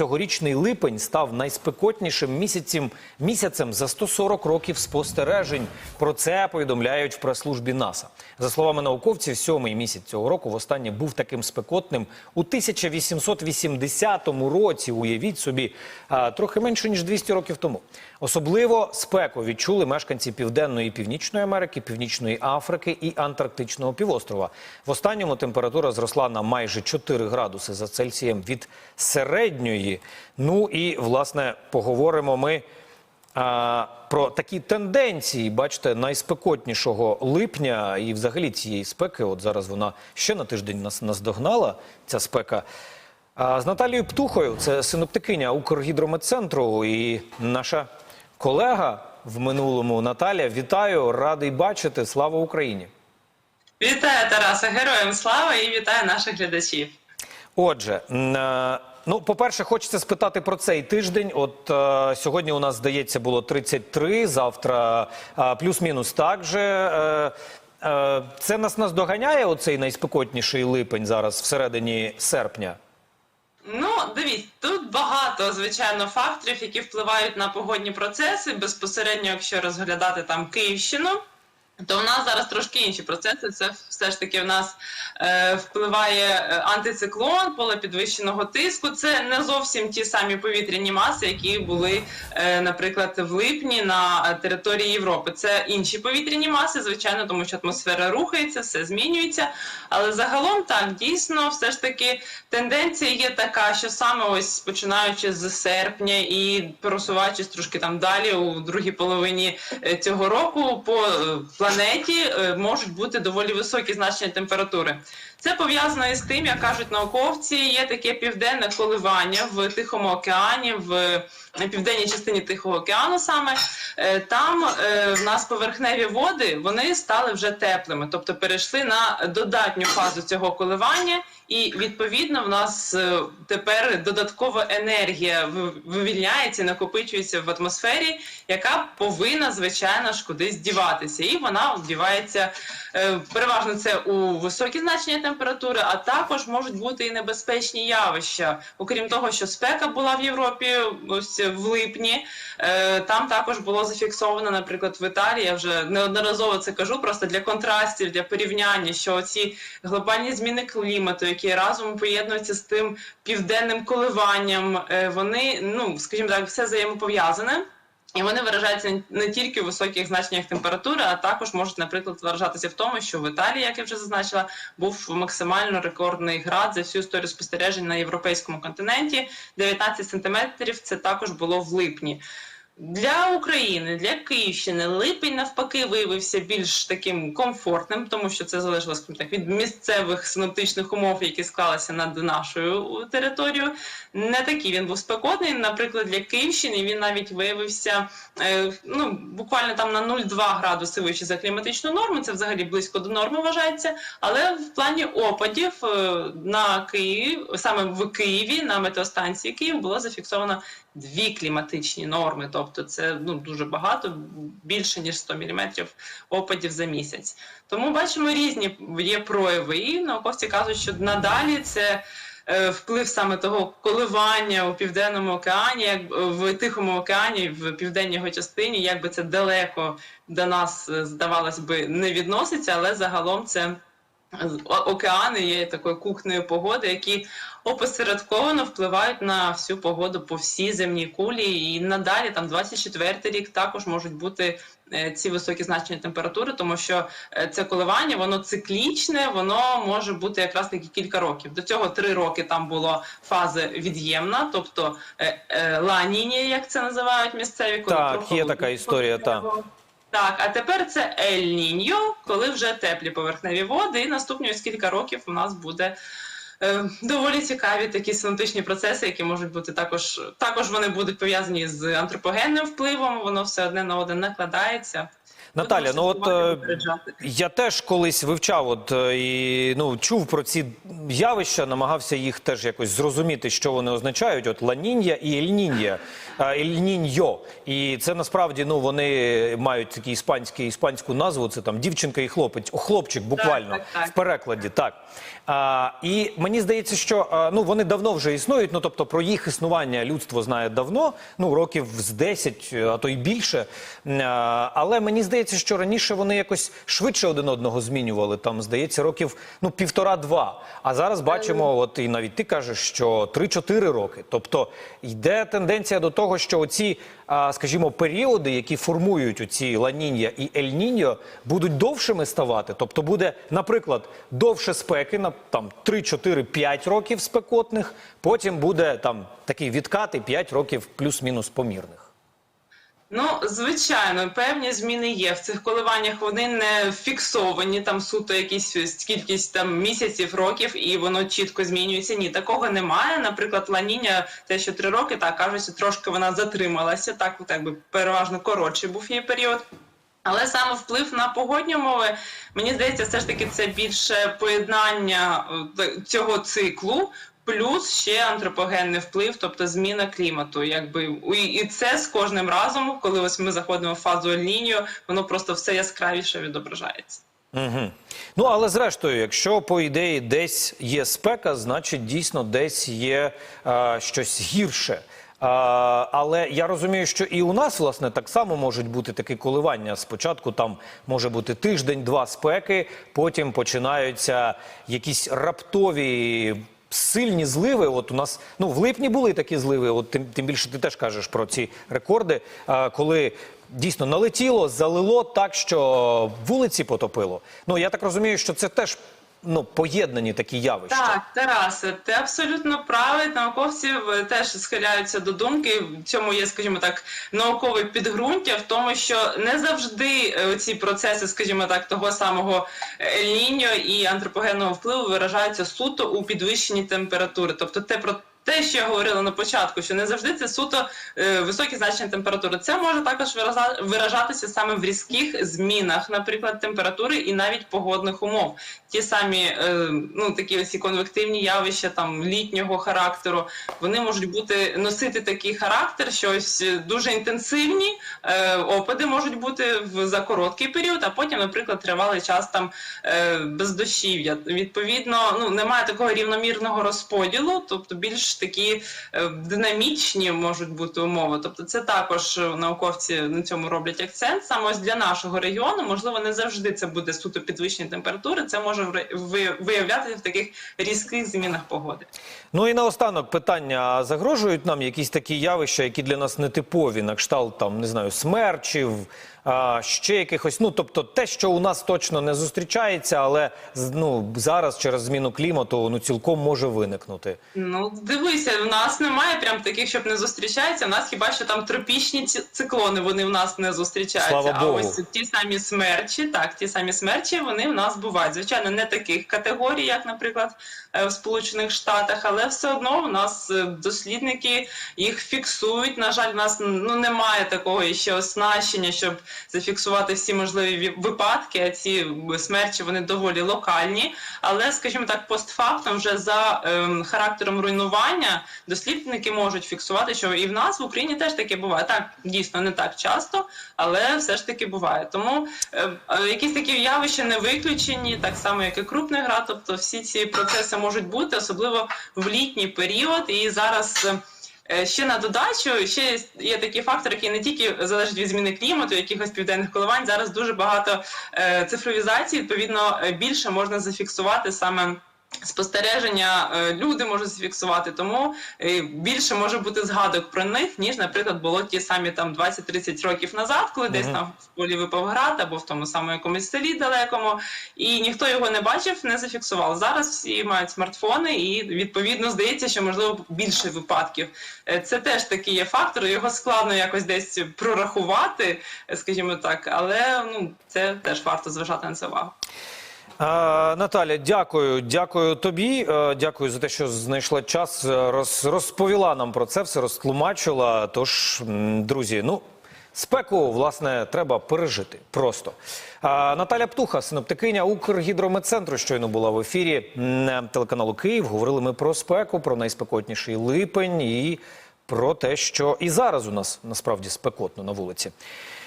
цьогорічний липень став найспекотнішим місяцем, місяцем за 140 років спостережень. Про це повідомляють в прес-службі НАСА. За словами науковців, сьомий місяць цього року востаннє був таким спекотним у 1880 році. Уявіть собі, трохи менше ніж 200 років тому. Особливо спеку відчули мешканці Південної і Північної Америки, Північної Африки і Антарктичного півострова. В останньому температура зросла на майже 4 градуси за Цельсієм від середньої. Ну і власне поговоримо ми а, про такі тенденції. Бачите, найспекотнішого липня і взагалі цієї спеки. От зараз вона ще на тиждень нас наздогнала. Ця спека. А, з Наталією Птухою, це синоптикиня Укргідрометцентру і наша колега в минулому Наталя. Вітаю, радий бачити. Слава Україні! Вітаю Тараса, героям слава і вітаю наших глядачів. Отже, е, ну, по-перше, хочеться спитати про цей тиждень. От е, сьогодні у нас, здається, було 33, завтра е, плюс-мінус так же. Е, е, це нас наздоганяє оцей найспекотніший липень зараз всередині серпня. Ну, дивіться, тут багато звичайно факторів, які впливають на погодні процеси. Безпосередньо, якщо розглядати там Київщину. То в нас зараз трошки інші процеси. Це все ж таки в нас е, впливає е, антициклон, поле підвищеного тиску. Це не зовсім ті самі повітряні маси, які були, е, наприклад, в липні на е, території Європи. Це інші повітряні маси, звичайно, тому що атмосфера рухається, все змінюється. Але загалом так дійсно, все ж таки тенденція є така, що саме ось починаючи з серпня і просуваючись трошки там далі, у другій половині е, цього року, по планеті е, можуть бути доволі високі значення температури. Це пов'язано із тим, як кажуть науковці, є таке південне коливання в Тихому океані, в південній частині Тихого океану саме. Е, Там е, в нас поверхневі води вони стали вже теплими, тобто перейшли на додатню фазу цього коливання, і відповідно в нас е, тепер додаткова енергія вивільняється, накопичується в атмосфері, яка повинна звичайно ж кудись діватися, і вона дівається переважно це у високі значення температури, а також можуть бути і небезпечні явища. Окрім того, що спека була в Європі ось в липні, е, там також було зафіксовано, наприклад, в Італії. Я вже неодноразово це кажу, просто для контрастів, для порівняння, що ці глобальні зміни клімату, які разом поєднуються з тим південним коливанням, е, вони, ну скажімо так, все взаємопов'язане. І вони виражаються не тільки в високих значеннях температури, а також можуть, наприклад, виражатися в тому, що в Італії, як я вже зазначила, був максимально рекордний град за всю історію спостережень на європейському континенті. 19 сантиметрів це також було в липні. Для України, для Київщини липень навпаки виявився більш таким комфортним, тому що це залежало так від місцевих синоптичних умов, які склалися над нашою територією. Не такий він був спекотний. Наприклад, для Київщини він навіть виявився е, ну буквально там на 0,2 градуси вище за кліматичну норму. Це взагалі близько до норми вважається. Але в плані опадів е, на Київ, саме в Києві, на метеостанції Київ було зафіксовано дві кліматичні норми, тобто це ну дуже багато, більше ніж 100 мм опадів за місяць. Тому бачимо різні є прояви, і науковці кажуть, що надалі це. е, Вплив саме того коливання у південному океані, як в Тихому океані, в південній його частині, якби це далеко до нас е, здавалось би не відноситься, але загалом це океани є такою кухнею погоди, які опосередковано впливають на всю погоду по всій земній кулі. І надалі, там 24 рік, також можуть бути е, ці високі значення температури, тому що е, це коливання, воно циклічне, воно може бути якраз таки кілька років. До цього три роки там була фаза від'ємна, тобто е, е, як це називають місцеві, коли Так, є така історія, так. Так, а тепер це Ель Ніньо, коли вже теплі поверхневі води, і наступні ось кілька років у нас буде е, доволі цікаві такі синоптичні процеси, які можуть бути також. Також вони будуть пов'язані з антропогенним впливом, воно все одне на одне накладається. Наталя, ну от е, я теж колись вивчав от е, і ну чув про ці явища, намагався їх теж якось зрозуміти, що вони означають. От ланіння і ельніння, ельніньо. І це насправді ну вони мають такі іспанські іспанську назву. Це там дівчинка і хлопець, хлопчик буквально так, так. в перекладі. Так а, і мені здається, що ну вони давно вже існують. Ну тобто про їх існування людство знає давно, ну років з 10, а то й більше. А, але мені здається, що раніше вони якось швидше один одного змінювали. Там здається, років ну півтора-два. А зараз бачимо, от і навіть ти кажеш, що 3-4 роки. Тобто йде тенденція до того, що оці, а, скажімо, періоди, які формують оці ланіння і ель-ніньо, будуть довшими ставати. Тобто буде, наприклад, довше спеки на там 3-4-5 років спекотних. Потім буде там такий відкат і 5 років плюс-мінус помірних. Ну, звичайно, певні зміни є. В цих коливаннях вони не фіксовані, там суто якісь кількість там місяців, років, і воно чітко змінюється. Ні, такого немає. Наприклад, ланіння, те, що три роки, так кажуть, трошки вона затрималася, так, так би переважно коротший був її період. Але саме вплив на погодні умови, мені здається, все ж таки це більше поєднання е, цього циклу. Плюс ще антропогенний вплив, тобто зміна клімату, якби і- це з кожним разом, коли ось ми заходимо в фазу Ель-Ніньо, воно просто все яскравіше відображається. Угу. Ну але зрештою, якщо по ідеї десь є спека, значить дійсно десь є е, щось гірше. А, але я розумію, що і у нас власне так само можуть бути такі коливання. Спочатку там може бути тиждень-два спеки, потім починаються якісь раптові. Сильні зливи, от у нас ну в липні були такі зливи. От тим, тим більше ти теж кажеш про ці рекорди, а, коли дійсно налетіло, залило так, що вулиці потопило. Ну я так розумію, що це теж ну поєднані такі явища. Так, Тарасе, ти абсолютно правий. Науковці теж схиляються до думки. В цьому є, скажімо так, наукове підґрунтя в тому, що не завжди е, ці процеси, скажімо так, того самого ель-ніньо і антропогенного впливу виражаються суто у підвищенні температури. Тобто, те про те, що я говорила на початку, що не завжди це суто е, високі значення температури. Це може також виражатися саме в різких змінах, наприклад, температури і навіть погодних умов. Ті самі е, ну такі ось і конвективні явища там літнього характеру, вони можуть бути носити такий характер, що ось дуже інтенсивні е, опади можуть бути в за короткий період, а потім, наприклад, тривалий час там е, бездощів'я. Відповідно, ну немає такого рівномірного розподілу, тобто більш такі е, динамічні можуть бути умови. Тобто, це також е, науковці на цьому роблять акцент. Саме ось для нашого регіону, можливо, не завжди це буде суто підвищення температури. Це може виявлятися в таких різких змінах погоди. Ну і наостанок питання: загрожують нам якісь такі явища, які для нас нетипові, на кшталт там не знаю, смерчів, ще якихось. Ну тобто, те, що у нас точно не зустрічається, але ну зараз через зміну клімату ну цілком може виникнути. Ну, дивися, в нас немає прям таких, щоб не зустрічаються. У нас хіба що там тропічні циклони, вони в нас не зустрічаються. Слава а Богу. ось ті самі смерчі, так, ті самі смерчі, вони в нас бувають. Звичайно, не таких категорій, як, наприклад, е, в Сполучених Штатах, але все одно в нас е, дослідники їх фіксують. На жаль, в нас ну немає такого ще оснащення, щоб зафіксувати всі можливі випадки. Ці смерчі вони доволі локальні. Але, скажімо так, постфактом вже за ем, характером руйнування дослідники можуть фіксувати, що і в нас в Україні теж таке буває. Так, дійсно не так часто, але все ж таки буває. Тому е, е, якісь такі явища не виключені, так само як і крупний град. Тобто всі ці процеси можуть бути, особливо в літній період. І зараз. Е, Ще на додачу, ще є такі фактори, які не тільки залежать від зміни клімату, якихось південних коливань. Зараз дуже багато е, цифровізації. Відповідно, е, більше можна зафіксувати саме. Спостереження е, люди можуть зафіксувати, тому е, більше може бути згадок про них, ніж, наприклад, було ті самі там 20-30 років назад, коли десь Мгм. там в полі випав град або в тому самому якомусь селі далекому, і ніхто його не бачив, не зафіксував. Зараз всі мають смартфони, і відповідно здається, що можливо більше випадків. Е, Це теж такий є фактор. Його складно якось десь прорахувати, скажімо так, але ну це теж варто зважати на це увагу. Наталя, дякую, дякую тобі. е, Дякую за те, що знайшла час, е, роз, розповіла нам про це, все розтлумачила. Тож, друзі, ну. Спеку, власне, треба пережити просто. Наталя Птуха, синоптикиня Укргідрометцентру, щойно була в ефірі телеканалу Київ. Говорили ми про спеку, про найспекотніший липень і про те, що і зараз у нас насправді спекотно на вулиці.